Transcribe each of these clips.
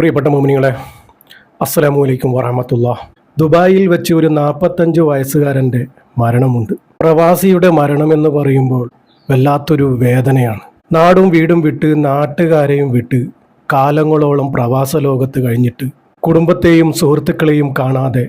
പ്രിയപ്പെട്ട മോമിനികളെ അസ്സലാമു അലൈക്കും വറഹമത്തുള്ള. ദുബായിൽ വെച്ച് ഒരു നാൽപ്പത്തഞ്ച് വയസ്സുകാരന്റെ മരണമുണ്ട്. പ്രവാസിയുടെ മരണം എന്ന് പറയുമ്പോൾ വല്ലാത്തൊരു വേദനയാണ്. നാടും വീടും വിട്ട് നാട്ടുകാരെയും വിട്ട് കാലങ്ങളോളം പ്രവാസ ലോകത്ത് കഴിഞ്ഞിട്ട് കുടുംബത്തെയും സുഹൃത്തുക്കളെയും കാണാതെ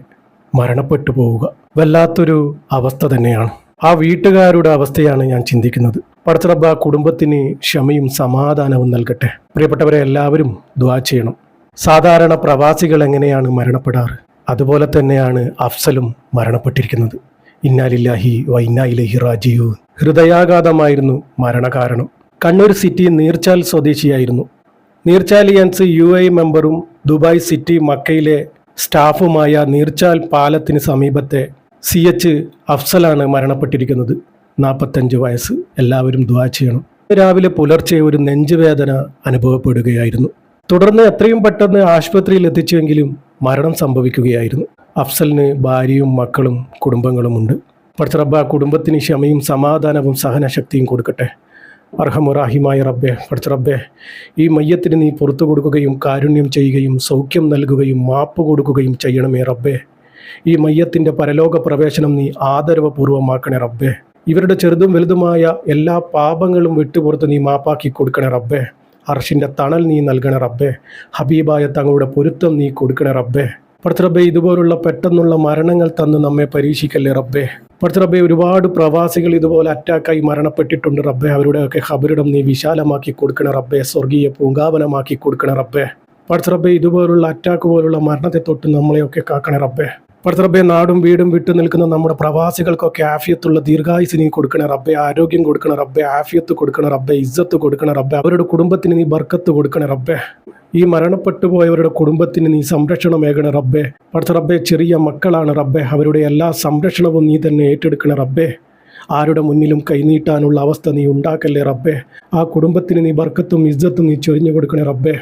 മരണപ്പെട്ടു പോവുക. വല്ലാത്തൊരു അവസ്ഥ തന്നെയാണ്. ആ വീട്ടുകാരുടെ അവസ്ഥയാണ് ഞാൻ ചിന്തിക്കുന്നത്. പടച്ചറബ്ബ ആ കുടുംബത്തിന് ക്ഷമയും സമാധാനവും നൽകട്ടെ. പ്രിയപ്പെട്ടവരെ എല്ലാവരും ദ്വാ ചെയ്യണം. സാധാരണ പ്രവാസികൾ എങ്ങനെയാണ് മരണപ്പെടാറ്? അതുപോലെ തന്നെയാണ് അഫ്സലും മരണപ്പെട്ടിരിക്കുന്നത്. ഇന്നാലില്ലാഹി വൈനായിലഹി റാജീവ് ഹൃദയാഘാതമായിരുന്നു മരണകാരണം. കണ്ണൂർ സിറ്റി നീർച്ചാൽ സ്വദേശിയായിരുന്നു. നീർച്ചാലിയൻസ് യു ഐ മെമ്പറും ദുബായ് സിറ്റി മക്കയിലെ സ്റ്റാഫുമായ നീർച്ചാൽ പാലത്തിന് സമീപത്തെ സി എച്ച് അഫ്സലാണ് മരണപ്പെട്ടിരിക്കുന്നത്. നാൽപ്പത്തഞ്ച് വയസ്സ്. എല്ലാവരും ദ്വാ ചെയ്യണം. രാവിലെ പുലർച്ചെ ഒരു നെഞ്ചുവേദന അനുഭവപ്പെടുകയായിരുന്നു. തുടർന്ന് എത്രയും പെട്ടെന്ന് ആശുപത്രിയിൽ എത്തിച്ചുവെങ്കിലും മരണം സംഭവിക്കുകയായിരുന്നു. അഫ്സലിന് ഭാര്യയും മക്കളും കുടുംബങ്ങളുമുണ്ട്. പടച്ചറബ്ബ കുടുംബത്തിന് ക്ഷമയും സമാധാനവും സഹനശക്തിയും കൊടുക്കട്ടെ. അർഹമുറാഹിമായ റബ്ബെ പടച്ചറബ്ബെ ഈ മയ്യത്തിന് നീ പുറത്തു കൊടുക്കുകയും കാരുണ്യം ചെയ്യുകയും സൗഖ്യം നൽകുകയും മാപ്പ് കൊടുക്കുകയും ചെയ്യണമേ റബ്ബെ. ഈ മയ്യത്തിന്റെ പരലോക പ്രവേശനം നീ ആദരവപൂർവമാക്കണേ റബ്ബെ. ഇവരുടെ ചെറുതും വലുതുമായ എല്ലാ പാപങ്ങളും വിട്ടുപുറത്ത് നീ മാപ്പാക്കി കൊടുക്കണേ റബ്ബെ. അർഷിന്റെ തണൽ നീ നൽകണ റബ്ബേ. ഹബീബായ തങ്ങളുടെ പൊരുത്തം നീ കൊടുക്കണ റബ്ബെ. പർത്തറബെ ഇതുപോലുള്ള പെട്ടെന്നുള്ള മരണങ്ങൾ തന്ന് നമ്മെ പരീക്ഷിക്കല്ലേ റബ്ബെ. പർത്തറബെ ഒരുപാട് പ്രവാസികൾ ഇതുപോലെ അറ്റാക്കായി മരണപ്പെട്ടിട്ടുണ്ട് റബ്ബെ. അവരുടെയൊക്കെ ഖബറിടം നീ വിശാലമാക്കി കൊടുക്കണ റബ്ബെ. സ്വർഗീയ പൂങ്കാവനമാക്കി കൊടുക്കണ റബ്ബെ. പർത്തറബെ ഇതുപോലുള്ള അറ്റാക്ക് പോലുള്ള മരണത്തെ തൊട്ട് നമ്മളെയൊക്കെ കാക്കണ റബ്ബെ. പടത്തറബെ നാടും വീടും വിട്ടു നിൽക്കുന്ന നമ്മുടെ പ്രവാസികൾക്കൊക്കെ ആഫിയത്തുള്ള ദീർഘായുസ് നീ കൊടുക്കണേ റബ്ബെ ആരോഗ്യം കൊടുക്കണേ റബ്ബെ ആഫിയത്ത് കൊടുക്കണേ റബ്ബെ ഇജ്ജത്ത് കൊടുക്കണേ റബ്ബെ അവരുടെ കുടുംബത്തിന് നീ ബർക്കത്ത് കൊടുക്കണേ റബ്ബെ. ഈ മരണപ്പെട്ടുപോയവരുടെ കുടുംബത്തിന് നീ സംരക്ഷണമേകണ റബ്ബെ. പടച്ച റബ്ബെ ചെറിയ മക്കളാണ് റബ്ബെ. അവരുടെ എല്ലാ സംരക്ഷണവും നീ തന്നെ ഏറ്റെടുക്കണ റബ്ബെ. ആരുടെ മുന്നിലും കൈനീട്ടാനുള്ള അവസ്ഥ നീ ഉണ്ടാക്കല്ലേ റബ്ബെ. ആ കുടുംബത്തിന് നീ ബർക്കത്തും ഇജ്ജത്തും നീ ചൊരിഞ്ഞു കൊടുക്കണേ റബ്ബെ.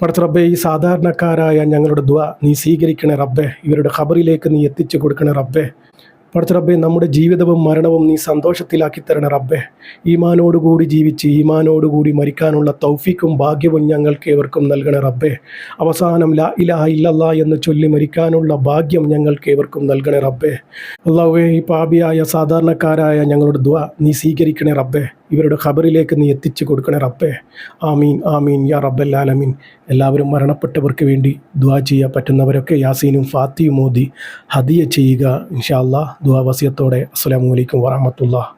പടച്ച റബ്ബെ ഈ സാധാരണക്കാരായ ഞങ്ങളുടെ ദ്വ നീ സ്വീകരിക്കണേ റബ്ബെ. ഇവരുടെ ഖബറിലേക്ക് നീ എത്തിച്ചു കൊടുക്കണേ റബ്ബെ. പടച്ച റബ്ബെ നമ്മുടെ ജീവിതവും മരണവും നീ സന്തോഷത്തിലാക്കി തരണ റബ്ബെ. ഈമാനോടുകൂടി ജീവിച്ച് ഈമാനോടുകൂടി മരിക്കാനുള്ള തൗഫീക്കും ഭാഗ്യവും ഞങ്ങൾക്ക് ഏവർക്കും നൽകണേ റബ്ബെ. അവസാനം ലാ ഇലാഹ ഇല്ലല്ല എന്ന് ചൊല്ലി മരിക്കാനുള്ള ഭാഗ്യം ഞങ്ങൾക്ക് ഏവർക്കും നൽകണേ റബ്ബെ. അള്ളാഹുവേ ഈ പാപിയായ സാധാരണക്കാരായ ഞങ്ങളുടെ ദ്വ നീ സ്വീകരിക്കണേ റബ്ബെ. ഇവരുടെ ഖബറിലേക്ക് നീ എത്തിച്ചു കൊടുക്കണേ റബ്ബേ. ആമീൻ ആമീൻ യാ റബ്ബൽ ആലമീൻ. എല്ലാവരും മരണപ്പെട്ടവർക്ക് വേണ്ടി ദുവാ ചെയ്യാൻ പറ്റുന്നവരൊക്കെ യാസീനും ഫാത്തിയും മോദി ഹദിയ ചെയ്യുക. ഇൻഷാ ദുവാ വസിയത്തോടെ. അസ്സലാമു അലൈക്കും വറഹമത്തുള്ള